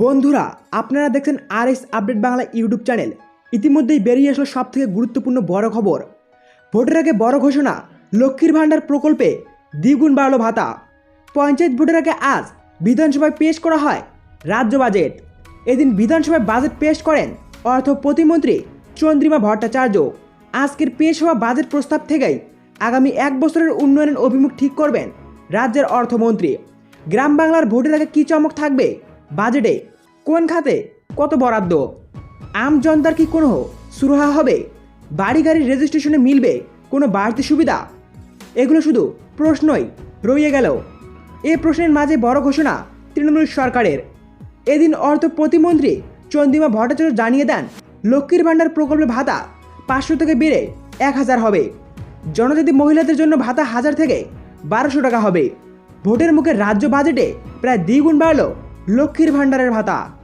বন্ধুরা, আপনারা দেখছেন R S update Bangla YouTube channel. ইতিমধ্যেই বেরিয়ে আসলো সব থেকে গুরুত্বপূর্ণ বড় খবর। ভোটের আগে বড় ঘোষণা, লক্ষ্মীর ভাণ্ডার প্রকল্পে দ্বিগুণ বাড়ল ভাতা। পঞ্চায়েত ভোটের আগে আজ বিধানসভায় পেশ করা হয় রাজ্য বাজেট। এদিন বিধানসভায় বাজেট পেশ করেন অর্থ প্রতিমন্ত্রী চন্দ্রিমা ভট্টাচার্য। আজকের পেশ হওয়া বাজেট প্রস্তাব থেকেই আগামী এক বছরের উন্নয়নের অভিমুখ ঠিক করবেন রাজ্যের অর্থমন্ত্রী। গ্রাম বাংলার ভোটের আগে কী চমক থাকবে? বাজেটে কোন খাতে কত বরাদ্দ? আম জনতার কি কোনো সুরাহা হবে? বাড়ি গাড়ির রেজিস্ট্রেশনে মিলবে কোনো বাড়তি সুবিধা? এগুলো শুধু প্রশ্নই রয়ে গেল। এ প্রশ্নের মাঝে বড় ঘোষণা তৃণমূল সরকারের। এদিন অর্থ প্রতিমন্ত্রী চন্দিমা ভট্টাচার্য জানিয়ে দেন, লক্ষ্মীর ভাণ্ডার প্রকল্পের ভাতা পাঁচশো থেকে বেড়ে এক হাজার হবে। জনজাতি মহিলাদের জন্য ভাতা হাজার থেকে বারোশো টাকা হবে। ভোটের মুখে রাজ্য বাজেটে প্রায় দ্বিগুণ বাড়ল লক্ষ্মীর ভাণ্ডারের ভাতা।